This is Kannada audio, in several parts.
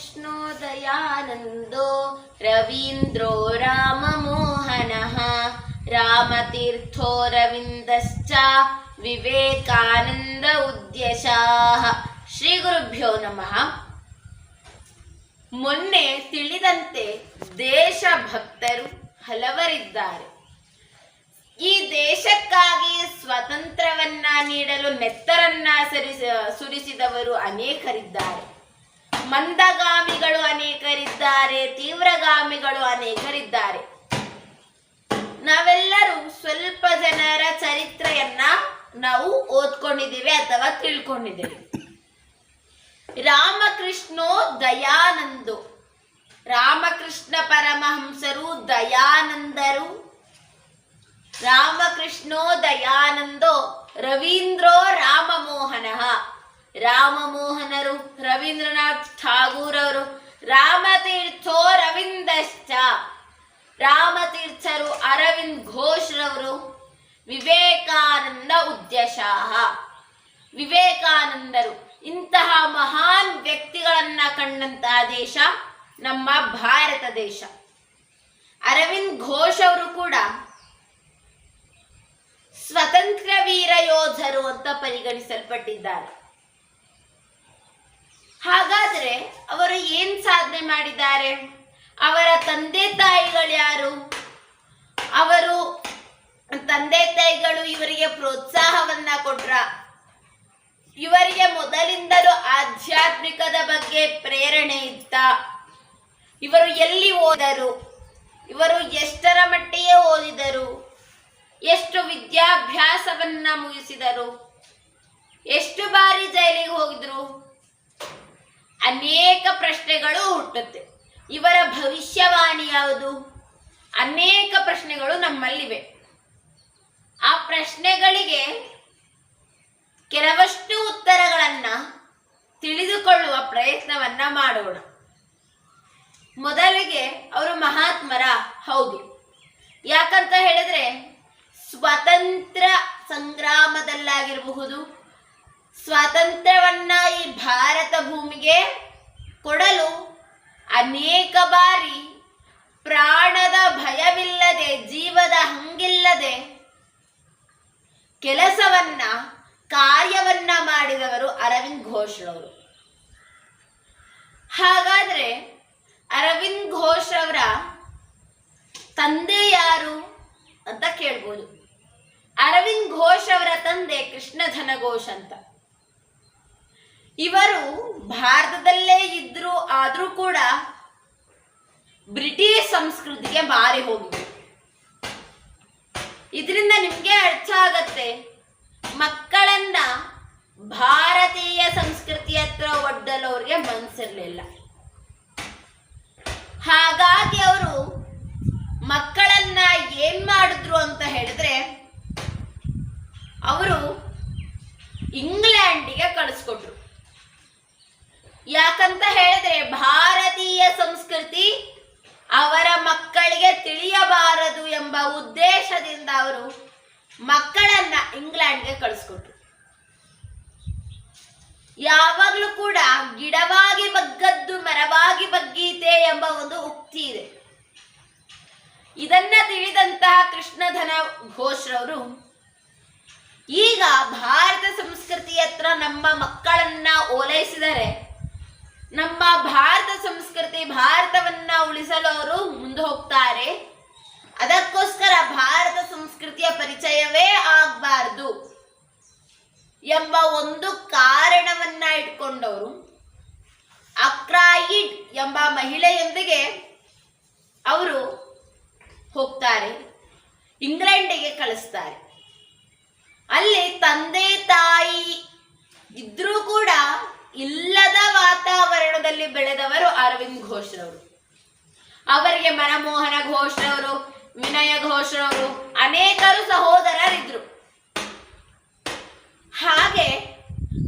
रामकृष्णो दयानन्दो रवीन्द्रो राममोहनः रामतीर्थो रविन्दश्च ವಿವೇಕಾನಂದ ಉದ್ಯಶಾಹ ಶ್ರೀ ಗುರುಭ್ಯೋ ನಮಃ ಮೊನ್ನೆ ತಿಳಿದಂತೆ ದೇಶಭಕ್ತರು ಹಲವರಿದ್ದಾರೆ ಈ ದೇಶಕ್ಕಾಗಿ ಸ್ವತಂತ್ರವನ್ನ ನೀಡಲು ನೆತ್ತರನ್ನ ಸರಿಸ ಸುರಿಸಿದವರು ಅನೇಕರಿದ್ದಾರೆ ಮಂದಗಾಮಿಗಳು ಅನೇಕರಿದ್ದಾರೆ, ತೀವ್ರಗಾಮಿಗಳು ಅನೇಕರಿದ್ದಾರೆ. ನಾವೆಲ್ಲರೂ ಸ್ವಲ್ಪ ಜನರ ಚರಿತ್ರೆಯನ್ನ ನಾವು ಓದ್ಕೊಂಡಿದ್ದೇವೆ ಅಥವಾ ತಿಳ್ಕೊಂಡಿದ್ದೇವೆ. ರಾಮಕೃಷ್ಣೋ ದಯಾನಂದೋ ರಾಮಕೃಷ್ಣ ಪರಮಹಂಸರು ದಯಾನಂದರು. ರಾಮಕೃಷ್ಣೋ ದಯಾನಂದೋ ರವೀಂದ್ರೋ ರಾಮಮೋಹನ. ರಾಮಮೋಹನರು ರವೀಂದ್ರನಾಥ್ ಠಾಗೂರ್ ಅವರು ರಾಮತೀರ್ಥೋ ರವೀಂದ್ರಶ್ಚ ರಾಮತೀರ್ಥರು ಅರವಿಂದ್ ಘೋಷ್ರವರು, ವಿವೇಕಾನಂದ ಉದ್ಯಶಾಹ. ವಿವೇಕಾನಂದರು, ಇಂತಹ ಮಹಾನ್ ವ್ಯಕ್ತಿಗಳನ್ನ ಕಂಡಂತಹ ದೇಶ ನಮ್ಮ ಭಾರತ ದೇಶ. ಅರವಿಂದ್ ಘೋಷ್ ಅವರು ಕೂಡ ಸ್ವತಂತ್ರ ವೀರ ಯೋಧರು ಅಂತ ಪರಿಗಣಿಸಲ್ಪಟ್ಟಿದ್ದಾರೆ. ಹಾಗಾದ್ರೆ ಅವರು ಏನ್ ಸಾಧನೆ ಮಾಡಿದ್ದಾರೆ? ಅವರ ತಂದೆ ತಾಯಿಗಳು ಯಾರು? ಅವರು ತಂದೆ ತಾಯಿಗಳು ಇವರಿಗೆ ಪ್ರೋತ್ಸಾಹವನ್ನ ಕೊಟ್ರ? ಇವರಿಗೆ ಮೊದಲಿಂದಲೂ ಆಧ್ಯಾತ್ಮಿಕದ ಬಗ್ಗೆ ಪ್ರೇರಣೆ ಇತ್ತ? ಇವರು ಎಲ್ಲಿ ಓದರು? ಇವರು ಎಷ್ಟರ ಮಟ್ಟಿಗೆ ಓದಿದರು? ಎಷ್ಟು ವಿದ್ಯಾಭ್ಯಾಸವನ್ನ ಮುಗಿಸಿದರು? ಎಷ್ಟು ಬಾರಿ ಜೈಲಿಗೆ ಹೋಗಿದ್ರು? ಅನೇಕ ಪ್ರಶ್ನೆಗಳು ಹುಟ್ಟುತ್ತೆ. ಇವರ ಭವಿಷ್ಯವಾಣಿ ಯಾವುದು? ಅನೇಕ ಪ್ರಶ್ನೆಗಳು ನಮ್ಮಲ್ಲಿವೆ. ಆ ಪ್ರಶ್ನೆಗಳಿಗೆ ಕೆಲವಷ್ಟು ಉತ್ತರಗಳನ್ನ ತಿಳಿದುಕೊಳ್ಳುವ ಪ್ರಯತ್ನವನ್ನ ಮಾಡೋಣ. ಮೊದಲಿಗೆ ಅವರು ಮಹಾತ್ಮರ ಹೌದು. ಯಾಕಂತ ಹೇಳಿದ್ರೆ, ಸ್ವತಂತ್ರ ಸಂಗ್ರಾಮದಲ್ಲಾಗಿರಬಹುದು ಸ್ವಾತಂತ್ರ್ಯವನ್ನ ಈ ಭಾರತ ಭೂಮಿಗೆ ಕೊಡಲು ಅನೇಕ ಬಾರಿ ಪ್ರಾಣದ ಭಯವಿಲ್ಲದೆ, ಜೀವದ ಹಂಗಿಲ್ಲದೆ ಕೆಲಸವನ್ನ, ಕಾರ್ಯವನ್ನ ಮಾಡಿದವರು ಅರವಿಂದ್ ಘೋಷ್ರವರು ಹಾಗಾದ್ರೆ ಅರವಿಂದ್ ಘೋಷ್ ಅವರ ತಂದೆ ಯಾರು ಅಂತ ಕೇಳ್ಬೋದು. ಅರವಿಂದ್ ಘೋಷ್ ಅವರ ತಂದೆ ಕೃಷ್ಣಧನ ಘೋಷ್ ಅಂತ. ಇವರು ಭಾರತದಲ್ಲೇ ಇದ್ರು ಆದರೂ ಕೂಡ ಬ್ರಿಟಿಷ್ ಸಂಸ್ಕೃತಿಗೆ ಬಾರಿ ಹೋಗಿದ್ರು. ಇದರಿಂದ ನಿಮ್ಗೆ ಅರ್ಥ ಆಗತ್ತೆ ಮಕ್ಕಳನ್ನ ಭಾರತೀಯ ಸಂಸ್ಕೃತಿ ಹತ್ರ ಒಡ್ಡಲು ಅವ್ರಿಗೆ ಮನ್ಸಿರ್ಲಿಲ್ಲ. ಹಾಗಾಗಿ ಅವರು ಮಕ್ಕಳನ್ನ ಏನ್ ಮಾಡಿದ್ರು ಅಂತ ಹೇಳಿದ್ರೆ, ಅವರು ಇಂಗ್ಲೆಂಡಿಗೆ ಕಳಿಸ್ಕೊಟ್ರು. ಯಾಕಂತ ಹೇಳಿದ್ರೆ ಭಾರತೀಯ ಸಂಸ್ಕೃತಿ ಅವರ ಮಕ್ಕಳಿಗೆ ತಿಳಿಯಬಾರದು ಎಂಬ ಉದ್ದೇಶದಿಂದ ಅವರು ಮಕ್ಕಳನ್ನ ಇಂಗ್ಲೆಂಡ್ಗೆ ಕಳಿಸ್ಕೊಟ್ರು. ಯಾವಾಗಲೂ ಕೂಡ ಗಿಡವಾಗಿ ಬಗ್ಗದ್ದು ಮರವಾಗಿ ಬಗ್ಗೀತೆ ಎಂಬ ಒಂದು ಉಕ್ತಿ ಇದೆ. ಇದನ್ನ ತಿಳಿದಂತಹ ಕೃಷ್ಣಧನ ಘೋಷ್ರವರು ಈಗ ಭಾರತ ಸಂಸ್ಕೃತಿ ಹತ್ರ ನಮ್ಮ ಮಕ್ಕಳನ್ನ ಓಲೈಸಿದರೆ ನಮ್ಮ ಭಾರತ ಸಂಸ್ಕೃತಿ, ಭಾರತವನ್ನ ಉಳಿಸಲು ಅವರು ಮುಂದೆ ಹೋಗ್ತಾರೆ. ಅದಕ್ಕೋಸ್ಕರ ಭಾರತ ಸಂಸ್ಕೃತಿಯ ಪರಿಚಯವೇ ಆಗಬಾರ್ದು ಎಂಬ ಒಂದು ಕಾರಣವನ್ನ ಇಟ್ಕೊಂಡವರು. ಅಕ್ರಾಯಿಡ್ ಎಂಬ ಮಹಿಳೆಯೊಂದಿಗೆ ಅವರು ಹೋಗ್ತಾರೆ, ಇಂಗ್ಲೆಂಡಿಗೆ ಕಳಿಸ್ತಾರೆ. ಅಲ್ಲಿ ತಂದೆ ತಾಯಿ ಇದ್ರೂ ಕೂಡ ಇಲ್ಲದ ವಾತಾವರಣದಲ್ಲಿ ಬೆಳೆದವರು ಅರವಿಂದ್ ಘೋಷ್ ಘೋಷ್ರವರು. ಅವರಿಗೆ ಮನಮೋಹನ ಘೋಷ್ರವರು, ವಿನಯ ಘೋಷ್ರವರು ಅನೇಕರು ಸಹೋದರರಿದ್ರು. ಹಾಗೆ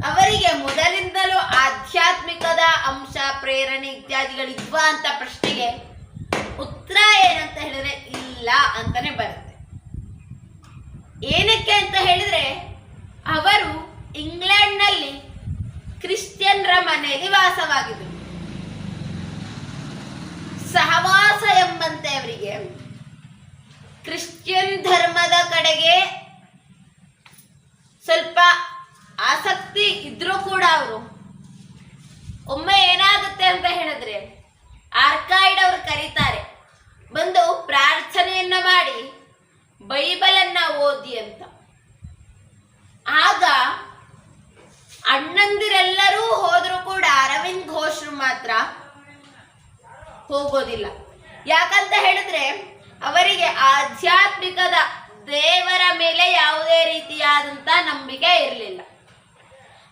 ಅವರಿಗೆ ಮೊದಲಿಂದಲೂ ಆಧ್ಯಾತ್ಮಿಕದ ಅಂಶ, ಪ್ರೇರಣೆ ಇತ್ಯಾದಿಗಳಿದ್ವಾ ಅಂತ ಪ್ರಶ್ನೆಗೆ ಉತ್ತರ ಏನಂತ ಹೇಳಿದ್ರೆ ಇಲ್ಲ ಅಂತಾನೆ ಬರುತ್ತೆ. ಏನಕ್ಕೆ ಅಂತ ಹೇಳಿದ್ರೆ ಅವರು ಇಂಗ್ಲೆಂಡ್ನಲ್ಲಿ ಕ್ರಿಶ್ಚಿಯನ್ರ ಮನೆಯಲ್ಲಿ ವಾಸವಾಗಿದ್ದರು. ಸಹವಾಸ ಎಂಬಂತೆ ಅವರಿಗೆ ಕ್ರಿಶ್ಚಿಯನ್ ಧರ್ಮದ ಕಡೆಗೆ ಸ್ವಲ್ಪ ಆಸಕ್ತಿ ಇದ್ರೂ ಕೂಡ ಅವರು, ಒಮ್ಮೆ ಏನಾಗುತ್ತೆ ಅಂತ ಹೇಳಿದ್ರೆ ಆರ್ಕಾಯ್ಡ್ ಅವರು ಕರೀತಾರೆ, ಬಂದು ಪ್ರಾರ್ಥನೆಯನ್ನ ಮಾಡಿ ಬೈಬಲನ್ನ ಓದಿ ಅಂತ. ಆಗ ಅಣ್ಣಂದಿರೆಲ್ಲರೂ ಹೋದ್ರು ಕೂಡ ಅರವಿಂದ್ ಘೋಷರು ಮಾತ್ರ ಹೋಗೋದಿಲ್ಲ. ಯಾಕಂತ ಹೇಳಿದ್ರೆ ಅವರಿಗೆ ಆಧ್ಯಾತ್ಮಿಕದ ದೇವರ ಮೇಲೆ ಯಾವುದೇ ರೀತಿಯಾದಂತ ನಂಬಿಕೆ ಇರಲಿಲ್ಲ.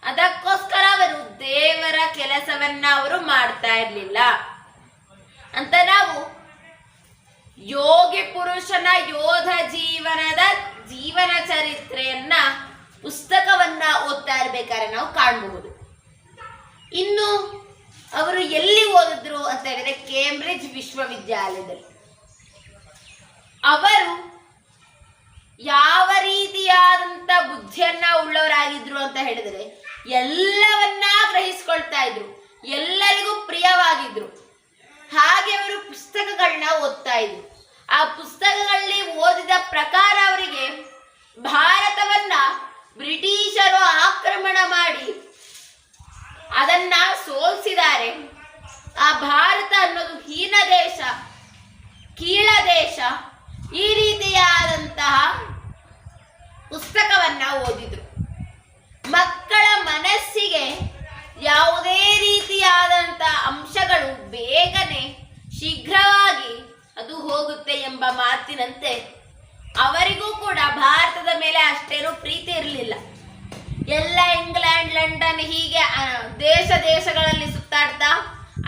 ಅದಕ್ಕೋಸ್ಕರ ಅವರು ದೇವರ ಕೆಲಸವನ್ನ ಅವರು ಮಾಡ್ತಾ ಇರಲಿಲ್ಲ. ಅಂತ ನಾವು ಯೋಗಿ ಪುರುಷನ ಯೋಧ ಜೀವನದ ಜೀವನ ಚರಿತ್ರೆಯನ್ನ ಪುಸ್ತಕವನ್ನ ಓದ್ತಾ ಇರ್ಬೇಕಾದ್ರೆ ನಾವು ಕಾಣಬಹುದು. ಇನ್ನು ಅವರು ಎಲ್ಲಿ ಓದಿದ್ರು ಅಂತ ಹೇಳಿದ್ರೆ ಕೇಂಬ್ರಿಡ್ಜ್ ವಿಶ್ವವಿದ್ಯಾಲಯದಲ್ಲಿ. ಅವರು ಯಾವ ರೀತಿಯಾದಂತ ಬುದ್ಧಿಯನ್ನ ಉಳ್ಳವರಾಗಿದ್ರು ಅಂತ ಹೇಳಿದ್ರೆ ಎಲ್ಲವನ್ನ ಗ್ರಹಿಸ್ಕೊಳ್ತಾ ಇದ್ರು, ಎಲ್ಲರಿಗೂ ಪ್ರಿಯವಾಗಿದ್ರು. ಹಾಗೆ ಅವರು ಪುಸ್ತಕಗಳನ್ನ ಓದ್ತಾ ಇದ್ರು. ಆ ಪುಸ್ತಕಗಳಲ್ಲಿ ಓದಿದ ಪ್ರಕಾರ ಅವರಿಗೆ ಭಾರತವನ್ನ ಬ್ರಿಟಿಷರು ಆಕ್ರಮಣ ಮಾಡಿ ಅದನ್ನ ಸೋಲ್ಸಿದ್ದಾರೆ. ಆ ಭಾರತ ಅನ್ನೋದು ಹೀನ ದೇಶ, ಕೀಳ ದೇಶ. ಈ ರೀತಿಯಾದಂತಹ ಪುಸ್ತಕವನ್ನ ಓದಿದ್ರು. ಮಕ್ಕಳ ಮನಸ್ಸಿಗೆ ಯಾವುದೇ ರೀತಿಯಾದಂತಹ ಅಂಶಗಳು ಬೇಗನೆ ಶೀಘ್ರವಾಗಿ ಅದು ಹೋಗುತ್ತೆ ಎಂಬ ಮಾತಿನಂತೆ ಅವರಿಗೂ ಕೂಡ ಭಾರತದ ಮೇಲೆ ಅಷ್ಟೇನೂ ಪ್ರೀತಿ ಇರಲಿಲ್ಲ. ಎಲ್ಲ ಇಂಗ್ಲೆಂಡ್, ಲಂಡನ್ ಹೀಗೆ ದೇಶ ದೇಶಗಳಲ್ಲಿ ಸುತ್ತಾಡ್ತಾ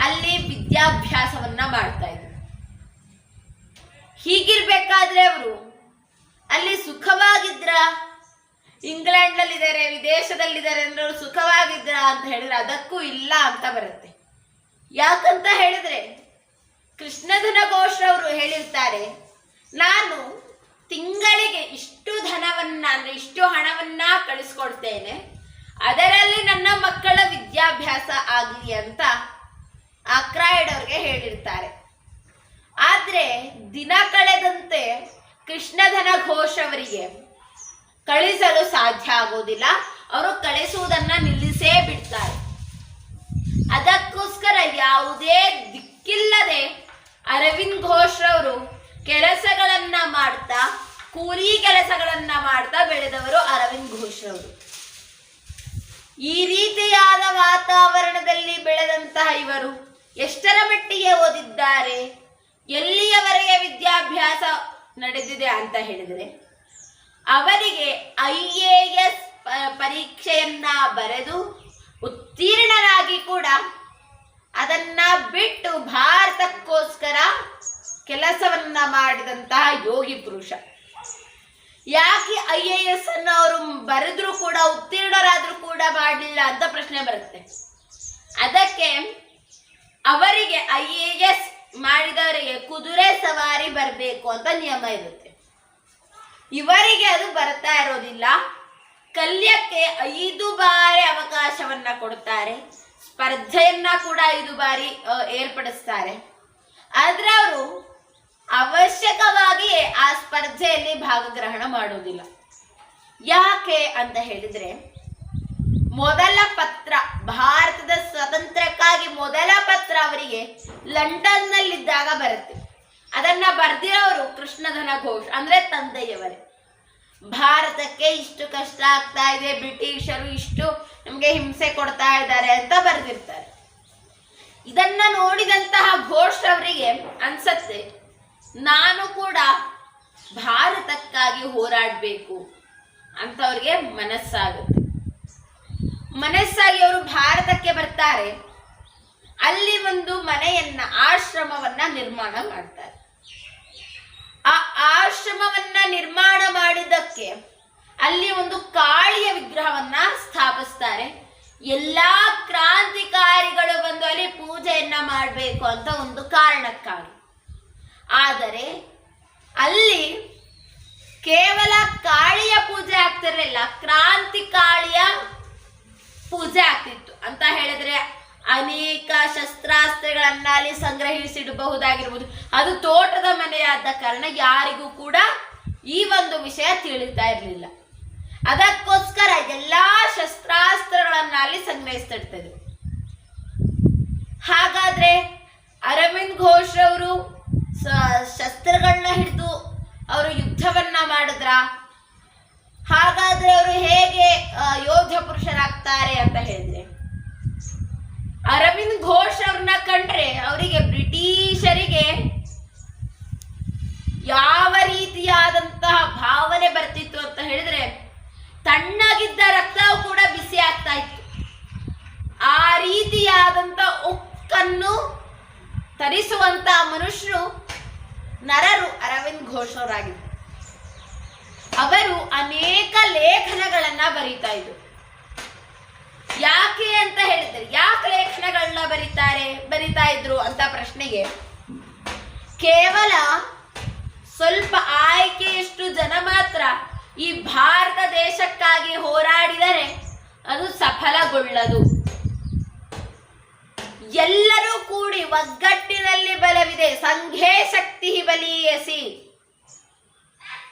ಅಲ್ಲಿ ವಿದ್ಯಾಭ್ಯಾಸವನ್ನ ಮಾಡ್ತಾ ಇದ್ರು. ಹೀಗಿರ್ಬೇಕಾದ್ರೆ ಅವರು ಅಲ್ಲಿ ಸುಖವಾಗಿದ್ರ? ಇಂಗ್ಲೆಂಡ್ ನಲ್ಲಿದ್ದಾರೆ ವಿದೇಶದಲ್ಲಿದ್ದಾರೆ ಅಂದ್ರೆ ಅವರು ಸುಖವಾಗಿದ್ರ ಅಂತ ಹೇಳಿದ್ರೆ ಅದಕ್ಕೂ ಇಲ್ಲ ಅಂತ ಬರುತ್ತೆ. ಯಾಕಂತ ಹೇಳಿದ್ರೆ ಕೃಷ್ಣಧನ ಘೋಷ್ ಅವರು ಹೇಳಿರ್ತಾರೆ, ನಾನು ತಿಂಗಳಿಗೆ ಇಷ್ಟು ಧನವನ್ನ ಅಂದ್ರೆ ಇಷ್ಟು ಹಣವನ್ನ ಕಳಿಸ್ಕೊಡ್ತೇನೆ. ಅದರಲ್ಲಿ ನನ್ನ ಮಕ್ಕಳ ವಿದ್ಯಾಭ್ಯಾಸ ಆಗಲಿ ಅಂತ ಅಕ್ರಾಯ್ಡ್ ಹೇಳಿರ್ತಾರೆ. ಆದ್ರೆ ದಿನ ಕಳೆದಂತೆ ಕೃಷ್ಣಧನ ಘೋಷ್ ಅವರಿಗೆ ಕಳಿಸಲು ಸಾಧ್ಯ ಆಗೋದಿಲ್ಲ. ಅವರು ಕಳಿಸುವುದನ್ನ ನಿಲ್ಲಿಸೇ ಬಿಡ್ತಾರೆ. ಅದಕ್ಕೋಸ್ಕರ ಯಾವುದೇ ದಿಕ್ಕಿಲ್ಲದೆ ಅರವಿಂದ್ ಘೋಷ್ ಅವರು ಕೆಲಸಗಳನ್ನ ಮಾಡ್ತಾ, ಕೂಲಿ ಕೆಲಸಗಳನ್ನ ಮಾಡ್ತಾ ಬೆಳೆದವರು ಅರವಿಂದ್ ಘೋಷ್ ಅವರು. ಈ ರೀತಿಯಾದ ವಾತಾವರಣದಲ್ಲಿ ಬೆಳೆದಂತಹ ಇವರು ಎಷ್ಟರ ಮಟ್ಟಿಗೆ ಓದಿದ್ದಾರೆ, ಎಲ್ಲಿಯವರೆಗೆ ವಿದ್ಯಾಭ್ಯಾಸ ನಡೆದಿದೆ ಅಂತ ಹೇಳಿದರೆ, ಅವರಿಗೆ ಐ ಎ ಎಸ್ ಪರೀಕ್ಷೆಯನ್ನ ಬರೆದು ಉತ್ತೀರ್ಣರಾಗಿ ಕೂಡ ಅದನ್ನ ಬಿಟ್ಟು ಭಾರತಕ್ಕೋಸ್ಕರ ಕೆಲಸವನ್ನ ಮಾಡಿದಂತಹ ಯೋಗಿ ಪುರುಷ. ಯಾಕೆ ಐ ಎ ಎಸ್ ಅನ್ನು ಅವರು ಬರೆದ್ರು ಕೂಡ ಉತ್ತೀರ್ಣರಾದ್ರೂ ಕೂಡ ಮಾಡಲಿಲ್ಲ ಅಂತ ಪ್ರಶ್ನೆ ಬರುತ್ತೆ. ಅದಕ್ಕೆ ಅವರಿಗೆ ಐ ಎ ಎಸ್ ಮಾಡಿದವರಿಗೆ ಕುದುರೆ ಸವಾರಿ ಬರಬೇಕು ಅಂತ ನಿಯಮ ಇರುತ್ತೆ. ಇವರಿಗೆ ಅದು ಬರ್ತಾ ಇರೋದಿಲ್ಲ. ಕಲ್ಯಕ್ಕೆ ಐದು ಬಾರಿ ಅವಕಾಶವನ್ನ ಕೊಡ್ತಾರೆ. ಸ್ಪರ್ಧೆಯನ್ನ ಕೂಡ ಐದು ಬಾರಿ ಏರ್ಪಡಿಸ್ತಾರೆ. ಆದ್ರೆ ಅವರು ಅವಶ್ಯಕವಾಗಿ ಆ ಸ್ಪರ್ಧೆಯಲ್ಲಿ ಭಾಗಗ್ರಹಣ ಮಾಡೋದಿಲ್ಲ ಯಾಕೆ ಅಂತ ಹೇಳಿದ್ರೆ, ಮೊದಲ ಪತ್ರ, ಭಾರತದ ಸ್ವಾತಂತ್ರ್ಯಕ್ಕಾಗಿ ಮೊದಲ ಪತ್ರ ಅವರಿಗೆ ಲಂಡನ್ನಲ್ಲಿದ್ದಾಗ ಬರುತ್ತೆ. ಅದನ್ನ ಬರೆದಿರೋರು ಕೃಷ್ಣಧನ ಘೋಷ್, ಅಂದ್ರೆ ತಂದೆಯವರೇ. ಭಾರತಕ್ಕೆ ಇಷ್ಟು ಕಷ್ಟ ಆಗ್ತಾ ಇದೆ, ಬ್ರಿಟಿಷರು ಇಷ್ಟು ನಮಗೆ ಹಿಂಸೆ ಕೊಡ್ತಾ ಇದ್ದಾರೆ ಅಂತ ಬರೆದಿರ್ತಾರೆ. ಇದನ್ನ ನೋಡಿದಂತಹ ಘೋಷ್ ಅವರಿಗೆ ಅನ್ಸತ್ತೆ ನಾನು ಕೂಡ ಭಾರತಕ್ಕಾಗಿ ಹೋರಾಡಬೇಕು ಅಂತ ಅವ್ರಿಗೆ ಮನಸ್ಸಾಗುತ್ತೆ. ಮನಸ್ಸಾಗಿ ಅವರು ಭಾರತಕ್ಕೆ ಬರ್ತಾರೆ, ಅಲ್ಲಿ ಒಂದು ಮನೆಯನ್ನ, ಆಶ್ರಮವನ್ನ ನಿರ್ಮಾಣ ಮಾಡ್ತಾರೆ. ಆ ಆಶ್ರಮವನ್ನ ನಿರ್ಮಾಣ ಮಾಡಿದ್ದಕ್ಕೆ ಅಲ್ಲಿ ಒಂದು ಕಾಳಿಯ ವಿಗ್ರಹವನ್ನ ಸ್ಥಾಪಿಸ್ತಾರೆ. ಎಲ್ಲಾ ಕ್ರಾಂತಿಕಾರಿಗಳು ಬಂದು ಅಲ್ಲಿ ಪೂಜೆಯನ್ನ ಮಾಡಬೇಕು ಅಂತ ಒಂದು ಕಾರಣಕ್ಕಾಗಿ. ಆದರೆ ಅಲ್ಲಿ ಕೇವಲ ಕಾಳಿಯ ಪೂಜೆ ಆಗ್ತಿರಲಿಲ್ಲ, ಕ್ರಾಂತಿ ಕಾಳಿಯ ಪೂಜೆ ಆಗ್ತಿತ್ತು. ಅಂತ ಹೇಳಿದ್ರೆ ಅನೇಕ ಶಸ್ತ್ರಾಸ್ತ್ರಗಳನ್ನ ಅಲ್ಲಿ ಸಂಗ್ರಹಿಸಿಡಬಹುದಾಗಿರ್ಬೋದು. ಅದು ತೋಟದ ಮನೆಯಾದ ಕಾರಣ ಯಾರಿಗೂ ಕೂಡ ಈ ಒಂದು ವಿಷಯ ತಿಳಿತಾ ಇರಲಿಲ್ಲ. ಅದಕ್ಕೋಸ್ಕರ ಎಲ್ಲಾ ಶಸ್ತ್ರಾಸ್ತ್ರಗಳನ್ನ ಅಲ್ಲಿ ಸಂಗ್ರಹಿಸ್ತಿರ್ತದೆ ಹಾಗಾದ್ರೆ ಅರವಿಂದ್ ಘೋಷ್ ಅವರು ಶಸ್ತ್ರಗಳನ್ನ ಹಿಡಿದು ಅವರು ಯುದ್ಧವನ್ನ ಮಾಡಿದ್ರ? ಹಾಗಾದ್ರೆ ಅವರು ಹೇಗೆ ಯೋಧ ಪುರುಷರಾಗ್ತಾರೆ ಅಂತ ಹೇಳಿದ್ರೆ? ಅರವಿಂದ್ ಘೋಷ್ ಅವ್ರನ್ನ ಕಂಡ್ರೆ ಅವರಿಗೆ ಬ್ರಿಟಿಷರಿಗೆ ಯಾವ ರೀತಿಯಾದಂತಹ ಭಾವನೆ ಬರ್ತಿತ್ತು ಅಂತ ಹೇಳಿದ್ರೆ, ತಣ್ಣಗಿದ್ದ ರಕ್ತವು ಕೂಡ ಬಿಸಿ ಆಗ್ತಾ ಇತ್ತು. ಆ ರೀತಿಯಾದಂತ ಉಕ್ಕನ್ನು ತರಿಸುವಂತ ಮನುಷ್ಯರು ನರರು ಅರವಿಂದ್ ಘೋಷ್ ಅವರಾಗಿದ್ರು ಅವರು ಅನೇಕ ಲೇಖನಗಳನ್ನ ಬರೀತಾ ಇದ್ರು. ಯಾಕೆ ಅಂತ ಹೇಳಿದ್ರೆ, ಯಾಕೆ ಲೇಖನಗಳನ್ನ ಬರೀತಾರೆ, ಬರಿತಾ ಇದ್ರು ಅಂತ ಪ್ರಶ್ನೆಗೆ ಕೇವಲ ಸ್ವಲ್ಪ ಆಯ್ಕೆಯಷ್ಟು ಜನ ಮಾತ್ರ ಈ ಭಾರತ ದೇಶಕ್ಕಾಗಿ ಹೋರಾಡಿದರೆ ಅದು ಸಫಲಗೊಳ್ಳದು. ಎಲ್ಲರೂ ಕೂಡಿ ಒಗ್ಗಟ್ಟಿನಲ್ಲಿ ಬಲವಿದೆ. ಸಂಘೇ ಶಕ್ತಿ ಬಲಿಯಸಿ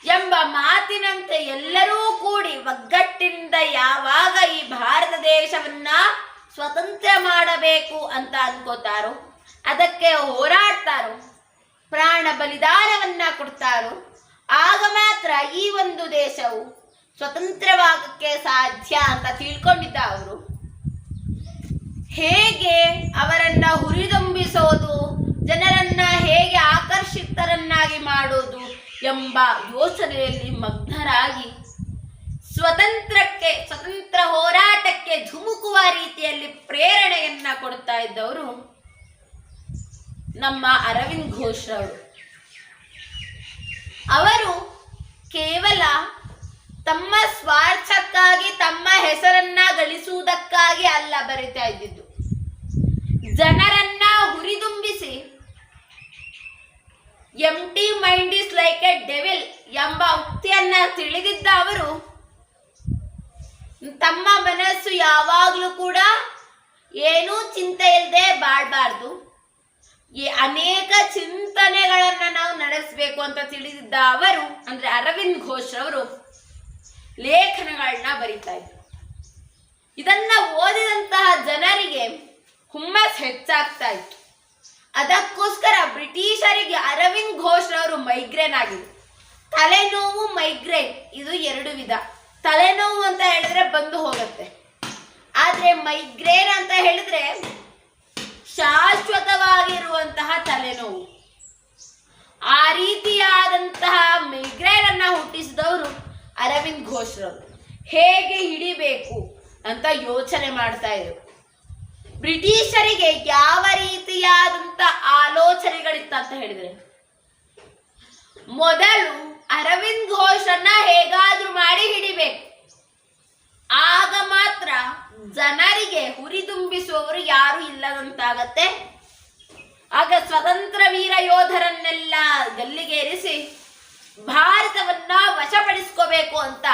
ಎಂಬ ಮಾತಿನಂತೆ ಎಲ್ಲರೂ ಕೂಡಿ ಒಗ್ಗಟ್ಟಿನಿಂದ ಯಾವಾಗ ಈ ಭಾರತ ದೇಶವನ್ನ ಸ್ವತಂತ್ರ ಮಾಡಬೇಕು ಅಂತ ಅನ್ಕೋತಾರೋ, ಅದಕ್ಕೆ ಹೋರಾಡ್ತಾರೋ, ಪ್ರಾಣ ಬಲಿದಾನವನ್ನ ಕೊಡ್ತಾರೋ, ಆಗ ಮಾತ್ರ ಈ ಒಂದು ದೇಶವು ಸ್ವತಂತ್ರವಾಗಕ್ಕೆ ಸಾಧ್ಯ ಅಂತ ತಿಳ್ಕೊಂಡಿದ್ದ ಅವರು. ಹೇಗೆ ಅವರನ್ನ ಹುರಿದುಂಬಿಸೋದು, ಜನರನ್ನ ಹೇಗೆ ಆಕರ್ಷಿತರನ್ನಾಗಿ ಮಾಡೋದು ಎಂಬ ಯೋಚನೆಯಲ್ಲಿ ಮಗ್ನರಾಗಿ ಸ್ವತಂತ್ರಕ್ಕೆ, ಸ್ವತಂತ್ರ ಹೋರಾಟಕ್ಕೆ ಧುಮುಕುವ ರೀತಿಯಲ್ಲಿ ಪ್ರೇರಣೆಯನ್ನ ಕೊಡ್ತಾ ಇದ್ದವರು ನಮ್ಮ ಅರವಿಂದ್ ಘೋಷ್ ಅವರು ಅವರು ಕೇವಲ ತಮ್ಮ ಸ್ವಾರ್ಥಕ್ಕಾಗಿ, ತಮ್ಮ ಹೆಸರನ್ನ ಗಳಿಸುವುದಕ್ಕಾಗಿ ಅಲ್ಲ ಬರಿತಾ ಇದ್ದಿದ್ದು. ಜನರನ್ನ ಹುರಿದುಂಬಿಸಿ empty mind is like a devil ಎಂಬ ಉಕ್ತಿಯನ್ನ ತಿಳಿದಿದ್ದ ಅವರು, ತಮ್ಮ ಮನಸ್ಸು ಯಾವಾಗಲೂ ಕೂಡ ಏನೂ ಚಿಂತೆ ಇಲ್ಲದೆ ಬಾಳ್ಬಾರ್ದು. ಈ ಅನೇಕ ಚಿಂತನೆಗಳನ್ನ ನಾವು ನಡೆಸಬೇಕು ಅಂತ ತಿಳಿದಿದ್ದ ಅವರು, ಅಂದ್ರೆ ಅರವಿಂದ್ ಘೋಷ್ ಅವರು ಲೇಖನಗಳನ್ನ ಬರೀತಾ ಇದ್ರು. ಇದನ್ನ ಓದಿದಂತಹ ಜನರಿಗೆ ಹುಮ್ಮಸ್ ಹೆಚ್ಚಾಗ್ತಾ ಇತ್ತು. ಅದಕ್ಕೋಸ್ಕರ ಬ್ರಿಟಿಷರಿಗೆ ಅರವಿಂದ್ ಘೋಷ್ ಅವರು ಮೈಗ್ರೇನ್ ಆಗಿದೆ ತಲೆನೋವು ಮೈಗ್ರೇನ್ ಇದು ಎರಡು ವಿಧ. ತಲೆನೋವು ಅಂತ ಹೇಳಿದ್ರೆ ಬಂದು ಹೋಗುತ್ತೆ. ಆದ್ರೆ ಮೈಗ್ರೇನ್ ಅಂತ ಹೇಳಿದ್ರೆ ಶಾಶ್ವತವಾಗಿರುವಂತಹ ತಲೆನೋವು. ಆ ರೀತಿಯಾದಂತಹ ಮೈಗ್ರೇನ್ ಅನ್ನ ಹುಟ್ಟಿಸಿದವರು ಅರವಿಂದ್ ಘೋಷ್ರವರು ಹೇಗೆ ಹಿಡಿಬೇಕು ಅಂತ ಯೋಚನೆ ಮಾಡ್ತಾ ಇದ್ರು. ಬ್ರಿಟಿಷರಿಗೆ ಯಾವ ರೀತಿಯಾದಂತ ಆಲೋಚನೆಗಳಿತ್ತು ಅಂತ ಹೇಳಿದ್ರೆ, ಮೊದಲು ಅರವಿಂದ್ ಘೋಷನ್ನ ಹೇಗಾದ್ರೂ ಮಾಡಿ ಹಿಡಿಬೇಕು. ಆಗ ಮಾತ್ರ ಜನರಿಗೆ ಹುರಿದುಂಬಿಸುವವರು ಯಾರು ಇಲ್ಲದಂತಾಗತ್ತೆ. ಆಗ ಸ್ವತಂತ್ರ ವೀರ ಯೋಧರನ್ನೆಲ್ಲ ಗಲ್ಲಿಗೇರಿಸಿ ಭಾರತವನ್ನ ವಶಪಡಿಸ್ಕೋಬೇಕು ಅಂತ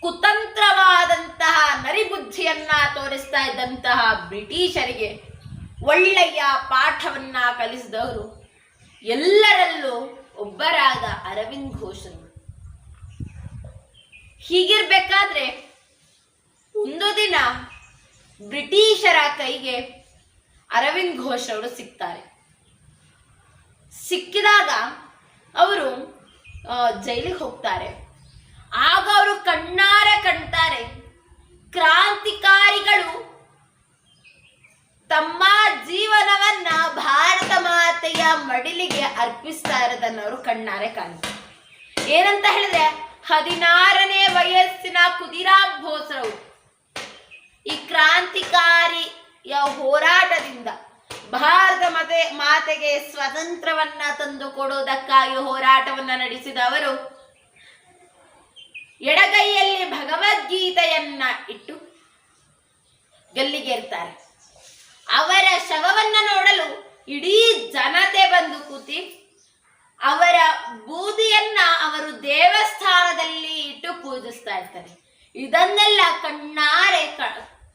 ಕುತಂತ್ರವಾದಂತಹ ನರಿಬುದ್ಧಿಯನ್ನ ತೋರಿಸ್ತಾ ಇದ್ದಂತಹ ಬ್ರಿಟಿಷರಿಗೆ ಒಳ್ಳೆಯ ಪಾಠವನ್ನ ಕಲಿಸಿದವರು ಎಲ್ಲರಲ್ಲೂ ಒಬ್ಬರಾದ ಅರವಿಂದ್ ಘೋಷ್ ಹೀಗಿರ್ಬೇಕಾದ್ರೆ ಒಂದು ದಿನ ಬ್ರಿಟಿಷರ ಕೈಗೆ ಅರವಿಂದ್ ಘೋಷ್ ಅವರು ಸಿಗ್ತಾರೆ ಸಿಕ್ಕಿದಾಗ ಜೈಲಿಗೆ ಹೋಗ್ತಾರೆ. ಆಗ ಅವರು ಕಣ್ಣಾರೆ ಕಣ್ತಾರೆ ಕ್ರಾಂತಿಕಾರಿಗಳು ತಮ್ಮ ಜೀವನವನ್ನ ಭಾರತ ಮಾತೆಯ ಮಡಿಲಿಗೆ ಅರ್ಪಿಸ್ತಾ ಇರೋದನ್ನ ಅವರು ಕಣ್ಣಾರೆ ಕಾಣ್ತಾರೆ. ಏನಂತ ಹೇಳಿದ್ರೆ, ಹದಿನಾರನೇ ವಯಸ್ಸಿನ ಕುದಿರಾಮ್ ಭೋಸರವು ಈ ಕ್ರಾಂತಿಕಾರಿಯ ಹೋರಾಟದಿಂದ ಭಾರತ ಮತೆ, ಮಾತೆಗೆ ಸ್ವತಂತ್ರವನ್ನ ತಂದು ಕೊಡುವುದಕ್ಕಾಗಿ ಹೋರಾಟವನ್ನ ನಡೆಸಿದ ಅವರು ಎಡಗೈಯಲ್ಲಿ ಭಗವದ್ಗೀತೆಯನ್ನ ಇಟ್ಟು ಗಲ್ಲಿಗೇರ್ತಾರೆ. ಅವರ ಶವವನ್ನ ನೋಡಲು ಇಡೀ ಜನತೆ ಬಂದು ಕೂತಿ ಅವರ ಬೂದಿಯನ್ನ ಅವರು ದೇವಸ್ಥಾನದಲ್ಲಿ ಇಟ್ಟು ಪೂಜಿಸ್ತಾ ಇರ್ತಾರೆ. ಇದನ್ನೆಲ್ಲ ಕಣ್ಣಾರೆ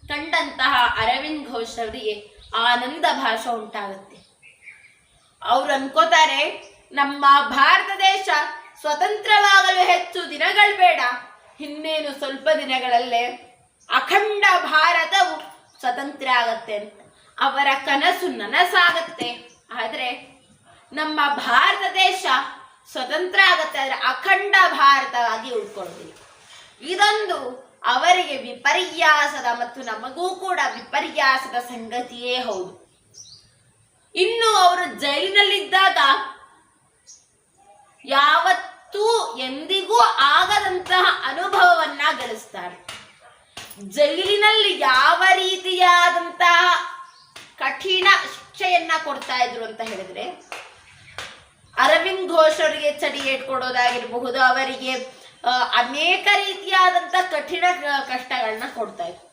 ಕಂಡಂತಹ ಅರವಿಂದ್ ಘೋಷ್ ಅವರಿಗೆ ಆನಂದ ಭಾಷ ಉಂಟಾಗುತ್ತೆ. ಅವ್ರು ಅನ್ಕೋತಾರೆ, ನಮ್ಮ ಭಾರತ ದೇಶ ಸ್ವತಂತ್ರವಾಗಲು ಹೆಚ್ಚು ದಿನಗಳು ಬೇಡ. ಇನ್ನೇನು ಸ್ವಲ್ಪ ದಿನಗಳಲ್ಲೇ ಅಖಂಡ ಭಾರತವು ಸ್ವತಂತ್ರ ಆಗತ್ತೆ ಅಂತ. ಅವರ ಕನಸು ನನಸಾಗತ್ತೆ. ಆದರೆ ನಮ್ಮ ಭಾರತ ದೇಶ ಸ್ವತಂತ್ರ ಆಗತ್ತೆ, ಆದರೆ ಅಖಂಡ ಭಾರತವಾಗಿ ಉಳ್ಕೊಳ್ಳೋದಿಲ್ಲ. ಇದೊಂದು ಅವರಿಗೆ ವಿಪರ್ಯಾಸದ ಮತ್ತು ನಮಗೂ ಕೂಡ ವಿಪರ್ಯಾಸದ ಸಂಗತಿಯೇ ಹೌದು. ಇನ್ನು ಅವರು ಜೈಲಿನಲ್ಲಿದ್ದಾಗ ಯಾವತ್ತೂ ಎಂದಿಗೂ ಆಗದಂತಹ ಅನುಭವವನ್ನ ಗಳಿಸ್ತಾರೆ. ಜೈಲಿನಲ್ಲಿ ಯಾವ ರೀತಿಯಾದಂತಹ ಕಠಿಣ ಶಿಕ್ಷೆಯನ್ನ ಕೊಡ್ತಾ ಇದ್ರು ಅಂತ ಹೇಳಿದ್ರೆ, ಅರವಿಂದ್ ಘೋಷ್ ಅವರಿಗೆ ಚಡಿ ಕೊಡೋದಾಗಿರಬಹುದು ಅವರಿಗೆ ಅನೇಕ ರೀತಿಯಾದಂಥ ಕಠಿಣ ಕಷ್ಟಗಳನ್ನ ಕೊಡ್ತಾ ಇತ್ತು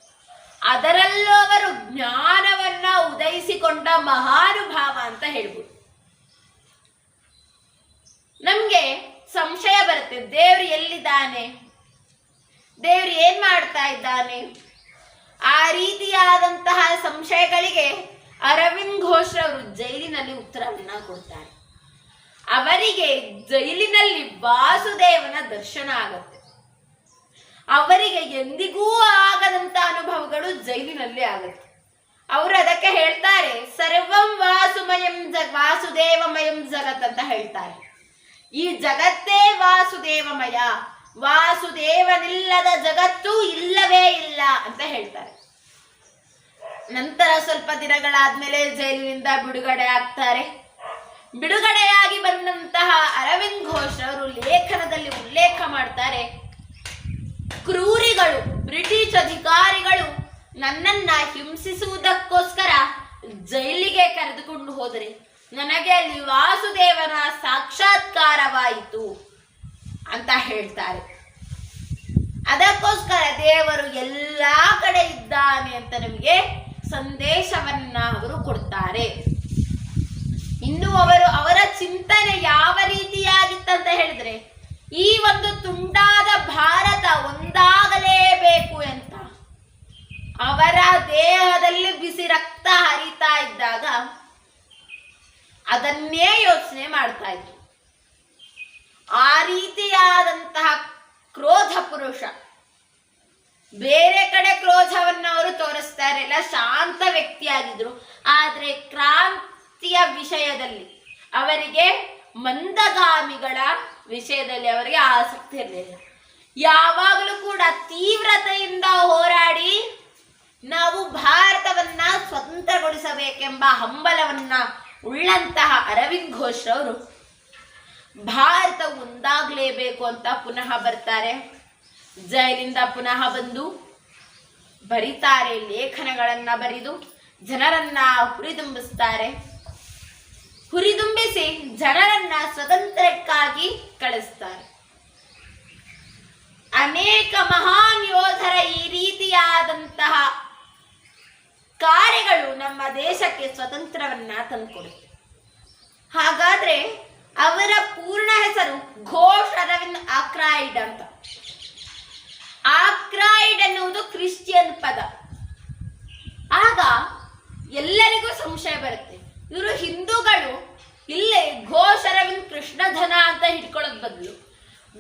ಅದರಲ್ಲೂ ಅವರು ಜ್ಞಾನವನ್ನ ಉದಯಿಸಿಕೊಂಡ ಮಹಾನುಭಾವ ಅಂತ ಹೇಳ್ಬೋದು. ನಮ್ಗೆ ಸಂಶಯ ಬರುತ್ತೆ, ದೇವ್ರು ಎಲ್ಲಿದ್ದಾನೆ? ದೇವ್ರು ಏನ್ ಮಾಡ್ತಾ ಇದ್ದಾನೆ? ಆ ರೀತಿಯಾದಂತಹ ಸಂಶಯಗಳಿಗೆ ಅರವಿಂದ್ ಘೋಷ್ ಅವರು ಜೈಲಿನಲ್ಲಿ ಉತ್ತರವನ್ನ ಕೊಡ್ತಾರೆ. ಅವರಿಗೆ ಜೈಲಿನಲ್ಲಿ ವಾಸುದೇವನ ದರ್ಶನ ಆಗುತ್ತೆ. ಅವರಿಗೆ ಎಂದಿಗೂ ಆಗದಂತ ಅನುಭವಗಳು ಜೈಲಿನಲ್ಲಿ ಆಗುತ್ತೆ. ಅವರು ಅದಕ್ಕೆ ಹೇಳ್ತಾರೆ, ಸರ್ವಂ ವಾಸುಮಯಂ ಜಗ್, ವಾಸುದೇವಮಯಂ ಜಗತ್ ಅಂತ ಹೇಳ್ತಾರೆ. ಈ ಜಗತ್ತೇ ವಾಸುದೇವಮಯ, ವಾಸುದೇವನಿಲ್ಲದ ಜಗತ್ತು ಇಲ್ಲವೇ ಇಲ್ಲ ಅಂತ ಹೇಳ್ತಾರೆ. ನಂತರ ಸ್ವಲ್ಪ ದಿನಗಳಾದ್ಮೇಲೆ ಜೈಲಿನಿಂದ ಬಿಡುಗಡೆ ಆಗ್ತಾರೆ. ಬಿಡುಗಡೆಯಾಗಿ ಬಂದಂತಹ ಅರವಿಂದ್ ಘೋಷ್ ಅವರು ಲೇಖನದಲ್ಲಿ ಉಲ್ಲೇಖ ಮಾಡ್ತಾರೆ. ಕ್ರೂರಿಗಳು, ಬ್ರಿಟಿಷ್ ಅಧಿಕಾರಿಗಳು ನನ್ನನ್ನ ಹಿಂಸಿಸುವುದಕ್ಕೋಸ್ಕರ ಜೈಲಿಗೆ ಕರೆದುಕೊಂಡು ಹೋದರೆ ನನಗೆ ಅಲ್ಲಿ ವಾಸುದೇವನ ಸಾಕ್ಷಾತ್ಕಾರವಾಯಿತು ಅಂತ ಹೇಳ್ತಾರೆ. ಅದಕ್ಕೋಸ್ಕರ ದೇವರು ಎಲ್ಲಾ ಕಡೆ ಇದ್ದಾನೆ ಅಂತ ನಮಗೆ ಸಂದೇಶವನ್ನ ಅವರು ಕೊಡ್ತಾರೆ. ಇನ್ನು ಅವರು ಅವರ ಚಿಂತನೆ ಯಾವ ರೀತಿಯಾಗಿತ್ತಂತ ಹೇಳಿದ್ರೆ, ಈ ಒಂದು ತುಂಡಾದ ಭಾರತ ಒಂದಾಗಲೇಬೇಕು ಅಂತ. ಅವರ ದೇಹದಲ್ಲಿ ಬಿಸಿ ರಕ್ತ ಹರಿತಾ ಇದ್ದಾಗ ಅದನ್ನೇ ಯೋಚನೆ ಮಾಡ್ತಾ ಇದ್ರು. ಆ ರೀತಿಯಾದಂತಹ ಕ್ರೋಧ ಪುರುಷ. ಬೇರೆ ಕಡೆ ಕ್ರೋಧವನ್ನು ಅವರು ತೋರಿಸ್ತಾ ಇರಲಿಲ್ಲ, ಶಾಂತ ವ್ಯಕ್ತಿಯಾಗಿದ್ರು. ಆದ್ರೆ ಕ್ರಾಂತಿಯ ವಿಷಯದಲ್ಲಿ, ಅವರಿಗೆ ಮಂದಗಾಮಿಗಳ ವಿಷಯದಲ್ಲಿ ಅವರಿಗೆ ಆಸಕ್ತಿ ಇರಲಿಲ್ಲ. ಯಾವಾಗಲೂ ಕೂಡ ತೀವ್ರತೆಯಿಂದ ಹೋರಾಡಿ ನಾವು ಭಾರತವನ್ನ ಸ್ವತಂತ್ರಗೊಳಿಸಬೇಕೆಂಬ ಹಂಬಲವನ್ನ ಉಳ್ಳಂತಹ ಅರವಿಂದ್ ಘೋಷ್ ಅವರು ಭಾರತ ಒಂದಾಗಲೇಬೇಕು ಅಂತ ಪುನಃ ಬರ್ತಾರೆ. ಜೈಲಿಂದ ಪುನಃ ಬಂದು ಬರಿತಾರೆ, ಲೇಖನಗಳನ್ನ ಬರೆದು ಜನರನ್ನ ಹುರಿದುಂಬಿಸ್ತಾರೆ. ಹುರಿದುಂಬಿಸಿ ಜನರನ್ನ ಸ್ವತಂತ್ರಕ್ಕಾಗಿ ಕಳಿಸ್ತಾರೆ. ಅನೇಕ ಮಹಾನ್ ಯೋಧರ ಈ ರೀತಿಯಾದಂತಹ ಕಾರ್ಯಗಳು ನಮ್ಮ ದೇಶಕ್ಕೆ ಸ್ವತಂತ್ರವನ್ನ ತಂದುಕೊಡುತ್ತೆ. ಹಾಗಾದ್ರೆ ಅವರ ಪೂರ್ಣ ಹೆಸರು ಘೋಷ್ ಅರವಿಂದ್ ಆಕ್ರಾಯ್ಡ್ ಅಂತ. ಆಕ್ರಾಯ್ಡ್ ಅನ್ನುವುದು ಕ್ರಿಶ್ಚಿಯನ್ ಪದ. ಆಗ ಎಲ್ಲರಿಗೂ ಸಂಶಯ ಬರುತ್ತೆ. ಇವರು ಹಿಂದೂಗಳು. ಇಲ್ಲೇ ಅರವಿಂದ್ ಕೃಷ್ಣಧನ ಅಂತ ಹಿಡ್ಕೊಳ್ಳೋದ್ ಬದಲು.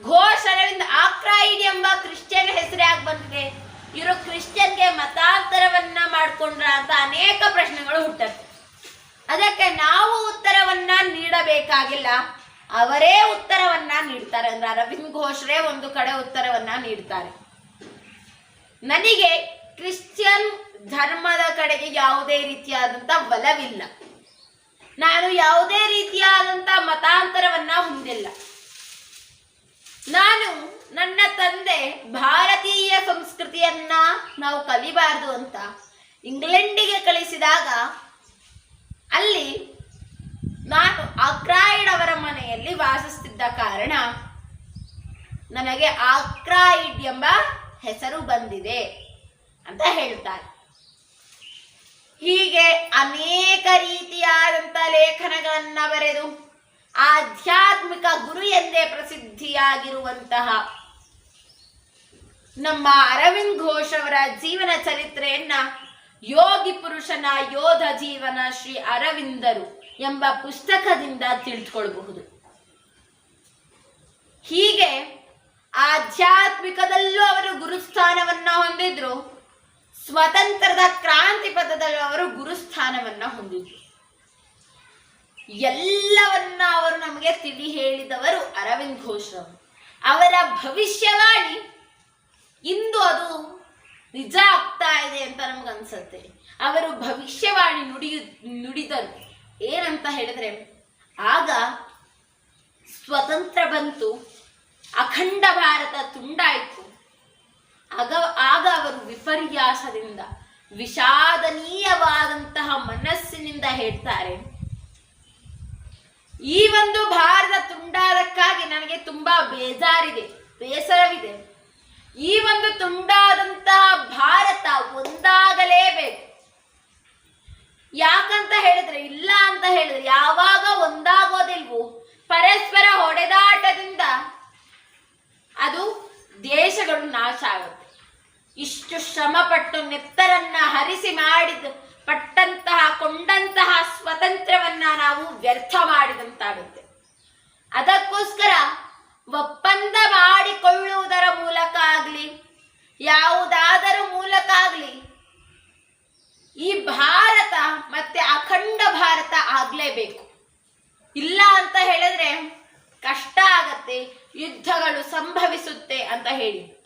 ಘೋಷ್ ಅರವಿಂದ್ ಆಕ್ರಾಯಿಡಿ ಎಂಬ ಕ್ರಿಶ್ಚಿಯನ್ ಹೆಸರೇ ಆಗಿ ಬಂದಿದೆ? ಇವರು ಕ್ರಿಶ್ಚಿಯನ್ಗೆ ಮತಾಂತರವನ್ನ ಮಾಡಿಕೊಂಡ್ರ ಅಂತ ಅನೇಕ ಪ್ರಶ್ನೆಗಳು ಹುಟ್ಟತ್ತೆ ಅದಕ್ಕೆ ನಾವು ಉತ್ತರವನ್ನ ನೀಡಬೇಕಾಗಿಲ್ಲ. ಅವರೇ ಉತ್ತರವನ್ನ ನೀಡ್ತಾರೆ ಅಂದ್ರೆ ಅರವಿಂದ್ ಘೋಷ್ರೇ ಒಂದು ಕಡೆ ಉತ್ತರವನ್ನ ನೀಡ್ತಾರೆ. ನನಗೆ ಕ್ರಿಶ್ಚಿಯನ್ ಧರ್ಮದ ಕಡೆಗೆ ಯಾವುದೇ ರೀತಿಯಾದಂತ ಬಲವಿಲ್ಲ ನಾನು ಯಾವುದೇ ರೀತಿಯಾದಂತ ಮತಾಂತರವನ್ನ ಹೊಂದಿಲ್ಲ. ನಾನು ನನ್ನ ತಂದೆ ಭಾರತೀಯ ಸಂಸ್ಕೃತಿಯನ್ನ ನಾವು ಕಲಿಬಾರದು ಅಂತ ಇಂಗ್ಲೆಂಡಿಗೆ ಕಳಿಸಿದಾಗ ಅಲ್ಲಿ ನಾನು ಅಕ್ರಾಯ್ಡ್ ಅವರ ಮನೆಯಲ್ಲಿ ವಾಸಿಸ್ತಿದ್ದ ಕಾರಣ ನನಗೆ ಆಕ್ರಾಯಿಡ್ ಎಂಬ ಹೆಸರು ಬಂದಿದೆ ಅಂತ ಹೇಳ್ತಾರೆ. ಹೀಗೆ ಅನೇಕ ರೀತಿಯಾದಂಥ ಲೇಖನಗಳನ್ನ ಬರೆದು ಆಧ್ಯಾತ್ಮಿಕ ಗುರು ಎಂದೇ ಪ್ರಸಿದ್ಧಿಯಾಗಿರುವಂತಹ ನಮ್ಮ ಅರವಿಂದ್ ಘೋಷ್ ಅವರ ಜೀವನ ಚರಿತ್ರೆಯನ್ನ ಯೋಗಿ ಪುರುಷನ ಯೋಧ ಜೀವನ ಶ್ರೀ ಅರವಿಂದರು ಎಂಬ ಪುಸ್ತಕದಿಂದ ತಿಳಿದುಕೊಳ್ಳಬಹುದು. ಹೀಗೆ ಆಧ್ಯಾತ್ಮಿಕದಲ್ಲೂ ಅವರು ಗುರುಸ್ಥಾನವನ್ನ ಹೊಂದಿದ್ರು. ಸ್ವತಂತ್ರದ ಕ್ರಾಂತಿ ಪಥದಲ್ಲಿ ಅವರು ಗುರುಸ್ಥಾನವನ್ನ ಹೊಂದಿದ್ರು. ಎಲ್ಲವನ್ನ ಅವರು ನಮಗೆ ತಿಳಿ ಹೇಳಿದವರು ಅರವಿಂದ್ ಘೋಷ್ ಅವರ. ಭವಿಷ್ಯವಾಣಿ ಇಂದು ಅದು ನಿಜ ಆಗ್ತಾ ಇದೆ ಅಂತ ನಮ್ಗನ್ಸತ್ತೆ ಅವರು ಭವಿಷ್ಯವಾಣಿ ನುಡಿಯು, ನುಡಿದರು. ಏನಂತ ಹೇಳಿದ್ರೆ, ಆಗ ಸ್ವತಂತ್ರ ಬಂತು, ಅಖಂಡ ಭಾರತ ತುಂಡಾಯಿತು. ಆಗ ಆಗ ಅವರು ವಿಪರ್ಯಾಸದಿಂದ, ವಿಷಾದನೀಯವಾದಂತಹ ಮನಸ್ಸಿನಿಂದ ಹೇಳ್ತಾರೆ, ಈ ಒಂದು ಭಾರತ ತುಂಡಾದಕ್ಕಾಗಿ ನನಗೆ ತುಂಬಾ ಬೇಜಾರಿದೆ, ಬೇಸರವಿದೆ. ಈ ಒಂದು ತುಂಡಾದಂತಹ ಭಾರತ ಒಂದಾಗಲೇಬೇಕು. ಯಾಕಂತ ಹೇಳಿದ್ರೆ, ಇಲ್ಲ ಅಂತ ಹೇಳಿದ್ರೆ, ಯಾವಾಗ ಒಂದಾಗೋದಿಲ್ವೋ, ಪರಸ್ಪರ ಹೊಡೆದಾಟದಿಂದ ಅದು ದೇಶಗಳು ನಾಶ ಆಗುತ್ತೆ. ಇಷ್ಟು ಶ್ರಮಪಟ್ಟು ನೆತ್ತರನ್ನ ಹರಿಸಿ ಮಾಡಿದ ಪಟ್ಟಂತಹ ಕೊಂಡಂತಹ ಸ್ವತಂತ್ರವನ್ನ ನಾವು ವ್ಯರ್ಥ ಮಾಡಿದಂತಾಗುತ್ತೆ. ಅದಕ್ಕೋಸ್ಕರ ಒಪ್ಪಂದ ಮಾಡಿಕೊಳ್ಳುವುದರ ಮೂಲಕ ಆಗಲಿ, ಯಾವುದಾದರೂ ಮೂಲಕ ಆಗಲಿ, ಈ ಭಾರತ ಮತ್ತೆ ಅಖಂಡ ಭಾರತ ಆಗಲೇಬೇಕು. ಇಲ್ಲ ಅಂತ ಹೇಳಿದ್ರೆ ಕಷ್ಟ ಆಗತ್ತೆ, ಯುದ್ಧಗಳು ಸಂಭವಿಸುತ್ತೆ ಅಂತ ಹೇಳಿ.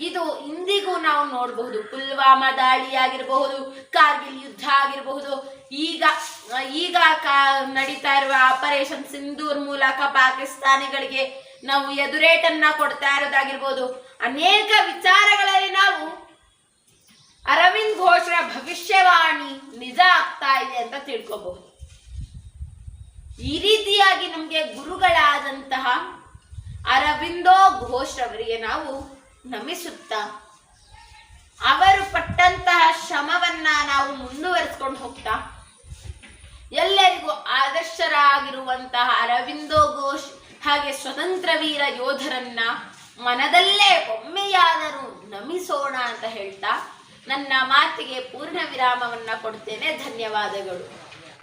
ಇದು ಇಂದಿಗೂ ನಾವು ನೋಡಬಹುದು. ಪುಲ್ವಾಮಾ ದಾಳಿ ಆಗಿರಬಹುದು ಕಾರ್ಗಿಲ್ ಯುದ್ಧ ಆಗಿರಬಹುದು. ಈಗ ಈಗ ಕಾ- ನಡೀತಾ ಇರುವ ಆಪರೇಷನ್ ಸಿಂಧೂರ್ ಮೂಲಕ ಪಾಕಿಸ್ತಾನಿಗಳಿಗೆ ನಾವು ಎದುರೇಟನ್ನ ಕೊಡ್ತಾ ಇರೋದಾಗಿರ್ಬೋದು. ಅನೇಕ ವಿಚಾರಗಳಲ್ಲಿ ನಾವು ಅರವಿಂದ್ ಘೋಷ್ರ ಭವಿಷ್ಯವಾಣಿ ನಿಜ ಆಗ್ತಾ ಇದೆ ಅಂತ ತಿಳ್ಕೋಬಹುದು. ಈ ರೀತಿಯಾಗಿ ನಮಗೆ ಗುರುಗಳಾದಂತಹ ಅರವಿಂದೋ ಘೋಷ್ ಅವರಿಗೆ ನಾವು ನಮಿಸುತ್ತಾ. ಅವರು ಪಟ್ಟಂತಹ ಶ್ರಮವನ್ನ ನಾವು ಮುಂದುವರಿಸ್ಕೊಂಡು ಹೋಗ್ತಾ. ಎಲ್ಲರಿಗೂ ಆದರ್ಶರಾಗಿರುವಂತಹ ಅರವಿಂದೋ ಘೋಷ್ ಹಾಗೆ ಸ್ವತಂತ್ರ ವೀರ ಯೋಧರನ್ನ ಮನದಲ್ಲೇ ಒಮ್ಮೆಯಾದರೂ ನಮಿಸೋಣ ಅಂತ ಹೇಳ್ತಾ ನನ್ನ ಮಾತಿಗೆ ಪೂರ್ಣ ವಿರಾಮವನ್ನ ಕೊಡ್ತೇನೆ. ಧನ್ಯವಾದಗಳು.